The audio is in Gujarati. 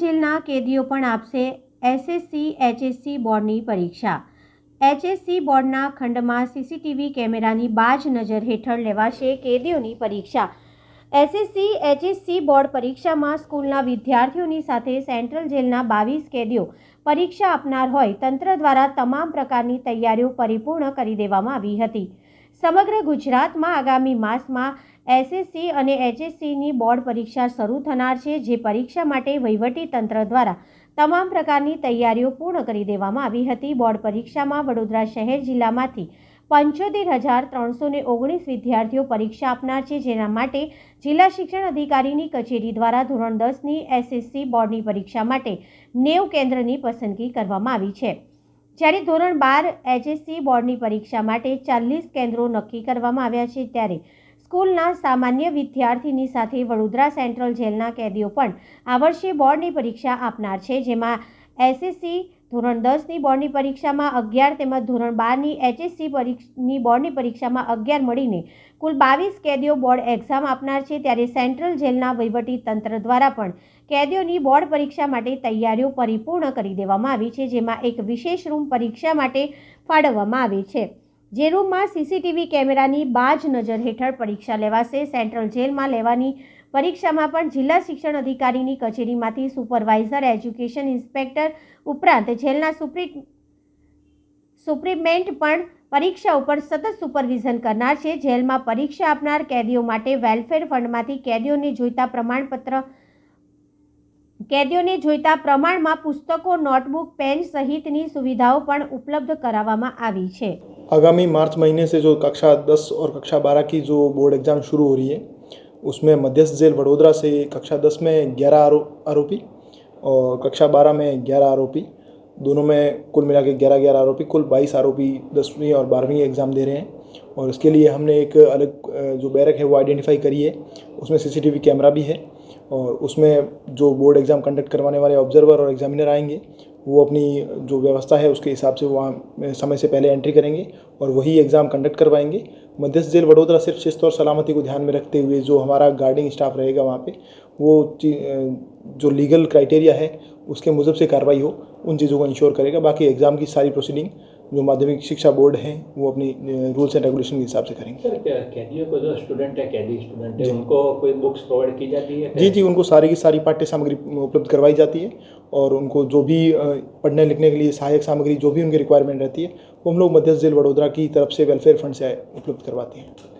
જેલના કેદીઓ પણ આપશે એસએસસી એચએસસી બોર્ડની પરીક્ષા. એચએસસી બોર્ડના ખંડમાં સીસીટીવી કેમેરાની બાજ નજર હેઠળ લેવાશે કેદીઓની પરીક્ષા. એસએસસી એચએસસી બોર્ડ પરીક્ષામાં સ્કૂલના વિદ્યાર્થીઓની સાથે સેન્ટ્રલ જેલના બાવીસ કેદીઓ પરીક્ષા આપનાર હોય તંત્ર દ્વારા તમામ પ્રકારની તૈયારીઓ પરિપૂર્ણ કરી દેવામાં આવી હતી. સમગ્ર ગુજરાતમાં આગામી માસમાં એસએસસી અને એચએસસીની બોર્ડ પરીક્ષા શરૂ થનાર છે, જે પરીક્ષા માટે વહીવટી તંત્ર દ્વારા તમામ પ્રકારની તૈયારીઓ પૂર્ણ કરી દેવામાં આવી હતી. બોર્ડ પરીક્ષામાં વડોદરા શહેર જિલ્લામાંથી પંચોતેર હજાર ત્રણસો ને ઓગણીસ વિદ્યાર્થીઓ પરીક્ષા આપનાર છે. જેના માટે જિલ્લા શિક્ષણ અધિકારીની કચેરી દ્વારા ધોરણ દસની એસએસસી બોર્ડની પરીક્ષા માટે નેવ કેન્દ્રની પસંદગી કરવામાં આવી છે. જ્યારે ધોરણ બાર એચએસસી બોર્ડની પરીક્ષા માટે ચાલીસ કેન્દ્રો નક્કી કરવામાં આવ્યા છે ત્યારે સ્કૂલના સામાન્ય વિદ્યાર્થીની સાથે વડોદરા સેન્ટ્રલ જેલના કેદીઓ પણ આ વર્ષે બોર્ડની પરીક્ષા આપનાર છે, જેમાં એસએસસી ધોરણ દસની બોર્ડની પરીક્ષામાં અગિયાર તેમજ ધોરણ બારની એચએસસી પરીક્ષની બોર્ડની પરીક્ષામાં અગિયાર મળીને કુલ બાવીસ કેદીઓ બોર્ડ એક્ઝામ આપનાર છે. ત્યારે સેન્ટ્રલ જેલના વહીવટી તંત્ર દ્વારા પણ કેદીઓની બોર્ડ પરીક્ષા માટે તૈયારીઓ પરિપૂર્ણ કરી દેવામાં આવી છે, જેમાં એક વિશેષ રૂમ પરીક્ષા માટે ફાળવવામાં આવે છે. જે રૂમમાં સીસીટીવી કેમેરાની બાજ નજર હેઠળ પરીક્ષા લેવાશે. સેન્ટ્રલ જેલમાં લેવાની પરીક્ષામાં પણ જિલ્લા શિક્ષણ અધિકારીની કચેરીમાંથી સુપરવાઇઝર એજ્યુકેશન ઇન્સ્પેક્ટર ઉપરાંત જેલના સુપ્રી સુપ્રીમેન્ટ પણ પરીક્ષા ઉપર સતત સુપરવિઝન કરનાર છે જેલમાં પરીક્ષા આપનાર કેદીઓ માટે વેલફેર ફંડમાંથી કેદીઓને જોઈતા પ્રમાણપત્ર કેદીઓને જોઈતા પ્રમાણમાં પુસ્તકો નોટબુક પેન સહિતની સુવિધાઓ પણ ઉપલબ્ધ કરાવવામાં આવી છે आगामी मार्च महीने से जो कक्षा दस और कक्षा बारह की जो बोर्ड एग्ज़ाम शुरू हो रही है उसमें मध्यस्थ जेल वडोदरा से कक्षा दस में ग्यारह आरो, आरोपी और कक्षा बारह में ग्यारह आरोपी। दोनों में कुल मिला के ग्यारह ग्यारह आरोपी कुल बाईस आरोपी दसवीं और बारहवीं एग्ज़ाम दे रहे हैं। और इसके लिए हमने एक अलग जो बैरक है वो आइडेंटिफाई करी है। उसमें सीसीटीवी कैमरा भी है और उसमें जो बोर्ड एग्ज़ाम कंडक्ट करवाने वाले ऑब्जर्वर और एग्जामिनर आएँगे वो अपनी जो व्यवस्था है उसके हिसाब से वहाँ समय से पहले एंट्री करेंगे और वही एग्ज़ाम कंडक्ट करवाएँगे। मध्यस्थ जेल वडोदरा सिर्फ़ शिस्त और सलामती को ध्यान में रखते हुए जो हमारा गार्डिंग स्टाफ रहेगा वहाँ पे, वो जो लीगल क्राइटेरिया है, उसके मुजब से कार्रवाई हो, उन चीज़ों को इंश्योर करेगा। बाकी एग्ज़ाम की सारी प्रोसीडिंग जो माध्यमिक शिक्षा बोर्ड है वो अपनी रूल्स एंड रेगुलेशन के हिसाब से करेंगे। सर कैदियों को जो स्टूडेंट है कैदी स्टूडेंट है उनको कोई बुक्स प्रोवाइड की जाती है जी जी उनको सारी की सारी पाठ्य सामग्री उपलब्ध करवाई जाती है और उनको जो भी पढ़ने लिखने के लिए सहायक सामग्री जो भी उनकी रिक्वायरमेंट रहती है वो हम लोग मध्य जेल वडोदरा की तरफ़ से वेलफेयर फंड से उपलब्ध करवाते हैं।